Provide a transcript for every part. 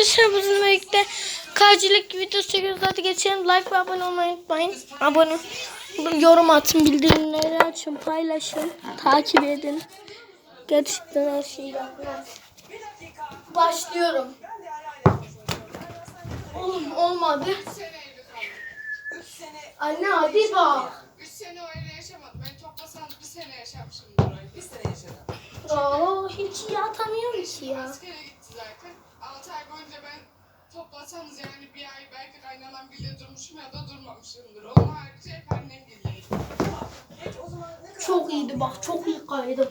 arkadaşlar bizimle birlikte kaçlık videosu çekiyoruz. Hadi geçelim. Like ve abone olmayı unutmayın. Abone olun, yorum atın, bildirimleri açın, paylaşın, takip edin. Gerçekten her şeyi yapın. Başlıyorum. Oğlum olmadı. Anne hadi bak. 3 sene öyle yaşamadım. Ben toplasan bir sene yaşamışımdır öyle. bir sene yaşadım. Oo, hiç iyi atamıyorum ki ya. Askere gitti zaten. 6 ay boyunca ben toplasanız yani bir ay belki kaynanan bile durmuşum ya da durmamışımdır. Onun harici hep annem bildeydi. Peki o zaman ne kadar Çok iyiydi bak, çok iyi kaydım.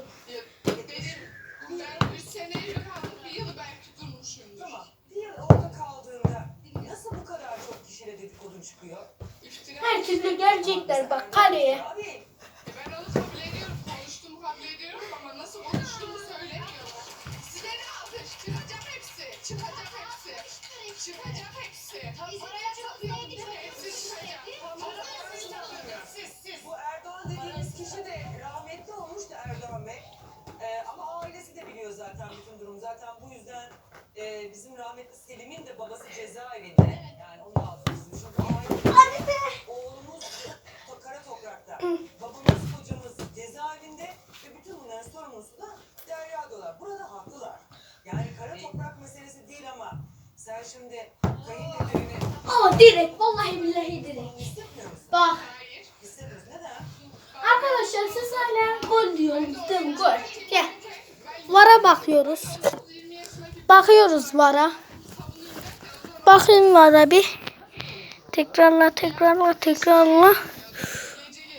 Benim, ben 3 sene evli kaldım. Bir yıl belki durmuşumdur. Tamam. Bir yıl orada kaldığında nasıl bu kadar çok kişiyle dedikodu çıkıyor? İftira. Herkes de gelecekler bak kaleye. Zaten bütün durumu. Zaten bu yüzden e, bizim rahmetli Selim'in de babası cezaevinde. Yani onu da altını Çünkü aile, oğlumuz kara toprakta. Babamız, kocamız cezaevinde ve bütün bunların sorumlusu da Derya Dolar. Burada haklılar. Yani kara toprak meselesi değil ama sen şimdi kayınpederini Aa direkt vallahi billahi direkt. hissetmiyor musun? Bak Hayır. Hissediyoruz. Neden? arkadaşlar siz hala gol değil mi? Gol. Vara bakıyoruz. 20 yaşındaki Bakıyoruz vara. Bakın vara bir. Tekrarla tekrarla tekrarla.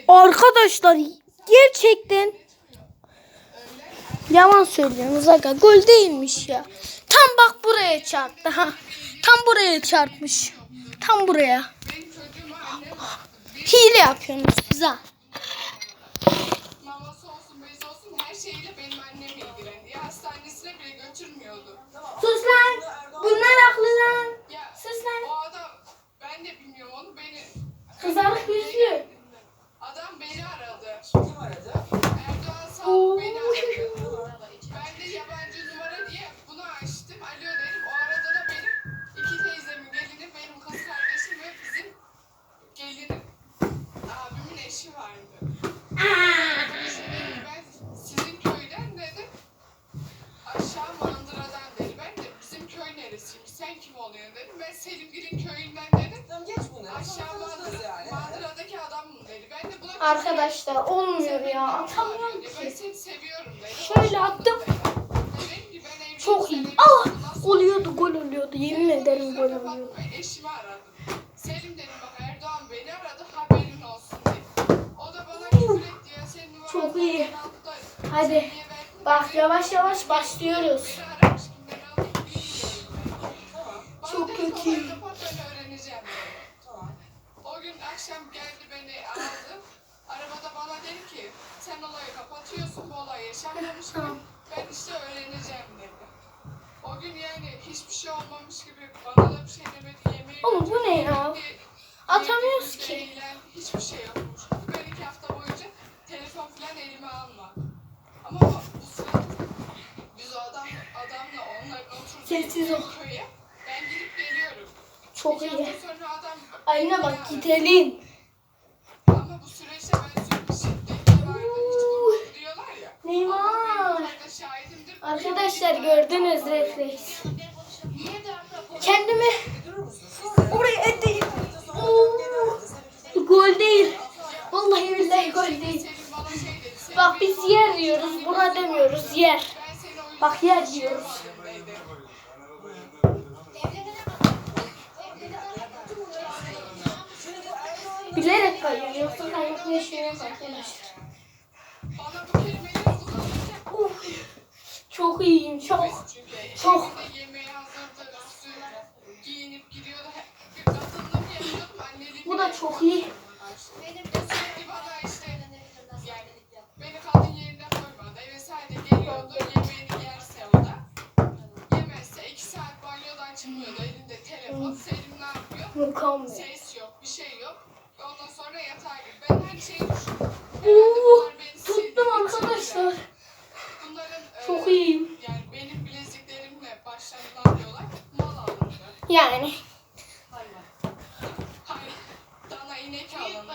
Arkadaşlar gerçekten yalan söylüyorsunuz aga gol değilmiş ya. Tam bak buraya çarptı ha. Tam buraya çarpmış. Tam buraya. Hile yapıyorsunuz size. Sus lan. Bunlar haklı lan. Sus lan. o adam ben de bilmiyorum onu beni Kızarık yüzlü. adam beni aradı. Sen kim oluyorsun dedim. Ben Selimgil'in köyünden dedim. Tamam geç bunları. Aşağı Mandıra, yani. Mandıra'daki adamım dedi. Ben de buna Arkadaşlar olmuyor ya. Atamıyorum Atamıyorum Ben ki. seni seviyorum dedi. Şöyle attım. Dedim ki ben evliyim, Çok iyi. Ah oluyordu gol oluyordu. Yemin ederim gol oluyordu. Eşimi aradım. Selim dedim bak Erdoğan beni aradı haberin olsun dedi. O da bana küfür etti ya senin Çok iyi. Hadi. Bak yavaş yavaş başlıyoruz. Çok kötü. "Kolayı kapat ben öğreneceğim dedi. Tamam. O gün akşam geldi beni aldı. Arabada bana dedi ki sen olayı kapatıyorsun bu olay yaşanmamış gibi. Ben işte öğreneceğim dedi. O gün yani hiçbir şey olmamış gibi bana da bir şey demedi. Yemeği Oğlum bu ne ya? Atamıyoruz ki. eğlen, hiçbir şey yokmuş. Ben iki hafta boyunca telefon falan elime almadım. Ama bu sırada biz o adam, adamla onların oturduğu köye. Çok iyi. Ayna bak gidelim. Ama bu süreçte ben sürekli. Neymar. Arkadaşlar gördünüz refleks. Kendimi oraya edeyim. Gol değil. Vallahi billahi gol değil. Şey Bak biz yer diyoruz. Benim demiyoruz. Yer. Bak yer diyoruz. Bilerek kayıyor. Yoksa kelimeleri kullanacak. Uf. Çok iyiyim çok. Çok. Bu da çok iyi. Ondan sonra yatağa gir. Ben her şeyi düşündüm. Oo, Tuttum arkadaşlar. Bunların e, Çok iyiyim. yani benim bileziklerimle başlarından diyorlar. Mal aldım Yani. Hayvan. Hayır. Dana inek alındı.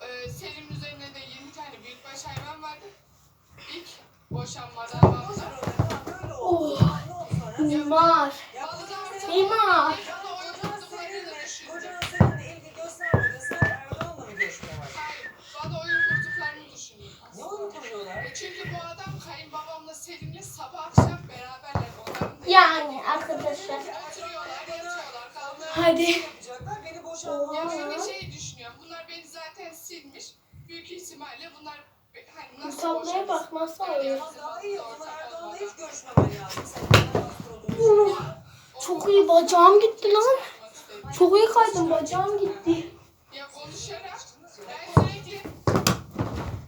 Ee, Selim üzerine de 20 tane büyükbaş hayvan vardı. İlk boşanmadan oldu. Oh. Mimar. Mimar. Adam kayınbabamla Selim'le sabah akşam beraberler. Onların da Yani arkadaşlar. oturuyorlar, yatıyorlar, kalkıyorlar. Hadi. Yapacaklar beni boşanmaya. Ya Oha. şöyle şey düşünüyorum. Bunlar beni zaten silmiş. Büyük ihtimalle bunlar be- hani nasıl Tablaya boşanır? bakmazsa olur. Ama daha iyi o zaman ortak Erdoğan'la hiç görüşmemen lazım. Sen bana bastır olduğunu Çok iyi bacağım gitti lan. Çok iyi kaydım bacağım gitti. Ya konuşarak ben sürekli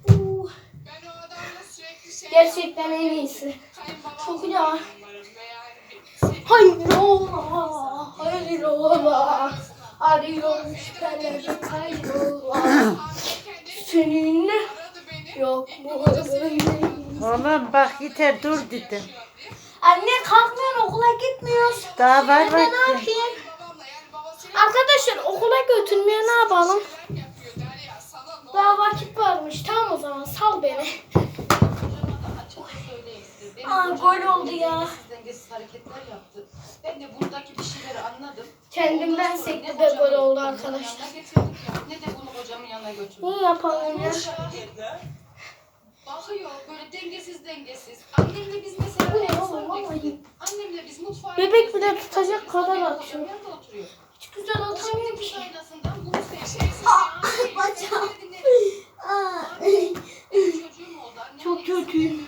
Uh, ben o adamla sürekli şey Gerçekten en iyisi. Çok ya. Hayır ola, hayır ola. Arıyorum şüpheleri hayır ola. Hamileyken de Seninle yok mu? Oğlum bak yeter dur dedim. Anne kalkmıyorsun okula gitmiyoruz. Daha var Ben ne vakti. yapayım? Arkadaşlar okula götürmüyor ne yapalım? Daha vakit varmış. Tamam o zaman sal beni. Aa, gol oldu ya. dengesiz hareketler yaptı. Ben de buradaki bir şeyleri anladım. Kendimden sekti de gol oldu arkadaşlar. getirdik ya, ne de bunu hocamın yanına götürdük. Ne yapalım ya? Bakıyor böyle dengesiz dengesiz. Annemle biz mesela Bu ne en oğlum, son. Annemle biz mutfağa Bebek bile tutacak kadar atıyor. Hiç güzel kız ki. bunu seçiyor. Bacağım. Annem Çok kötüyüm.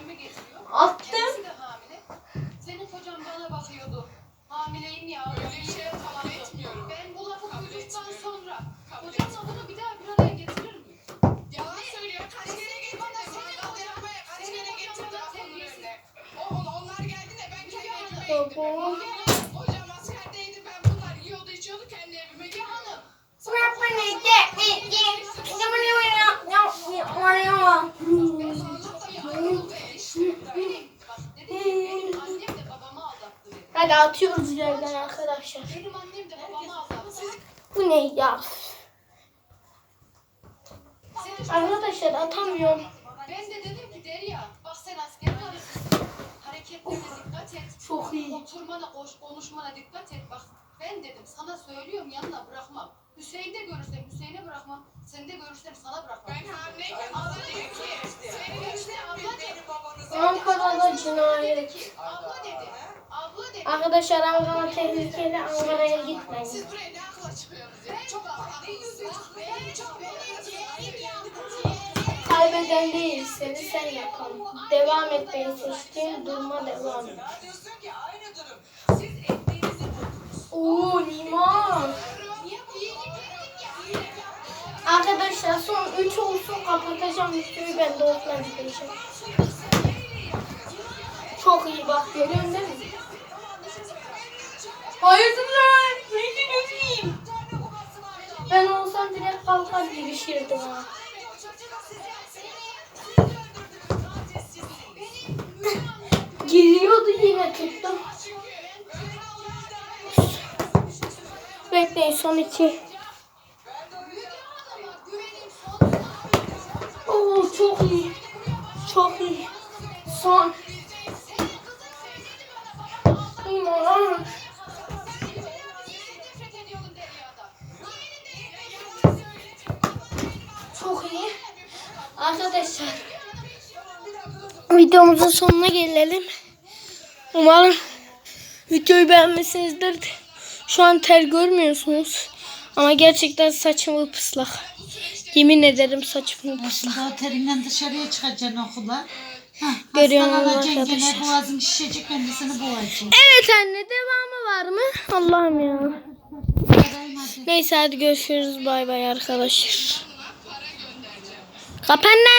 Baba. Hocam askerdeydi ben bunlar yiyordu içiyordu kendi evime gittim. Hanım. Dedi. Hadi atıyoruz yerden arkadaşlar. Benim annem de babamı aldattı. Bu ne ya? Arkadaşlar atamıyorum. Hareketlerine dikkat et. Çok iyi. Oturmana, koş, konuşmana dikkat et. Bak ben dedim sana söylüyorum yanına bırakmam. Hüseyin'de görürsem Hüseyin'e bırakmam. Seni de görürsem sana bırakmam. Ben hamileyken abla diyor ki senin işte abla dedi. Ankara'da Dedi cinayet. abla dedi. Abla dedi. Arkadaşlar Ankara tehlikeli Ankara'ya gitmeyin. siz buraya ne akla çıkıyorsunuz ya? Çok akıllısınız. Ben çok Kaybeden değil seni sen yapalım. Devam etmeyi seçtiğin duruma devam et. Oo limon. Arkadaşlar son 3 olsun kapatacağım videoyu ben de gideceğim. Çok iyi bak görüyorsun değil mi? Hayırdır lan? Ben olsam direkt kalkar girişirdim ha. Giriyordu yine tuttum. Bekleyin son iki. Oo çok iyi. Çok iyi. Son. Limon. Çok iyi. Arkadaşlar videomuzun sonuna gelelim. Umarım videoyu beğenmişsinizdir. Şu an ter görmüyorsunuz. Ama gerçekten saçım ıslak. Yemin ederim saçım ıslak. Daha terinden dışarıya çıkacaksın okula. Hah, gene arkadaşlar. boğazın şişecek ben de seni boğacağım. Evet anne devamı var mı? Allah'ım ya. Neyse hadi görüşürüz. Bay bay arkadaşlar. Kapan.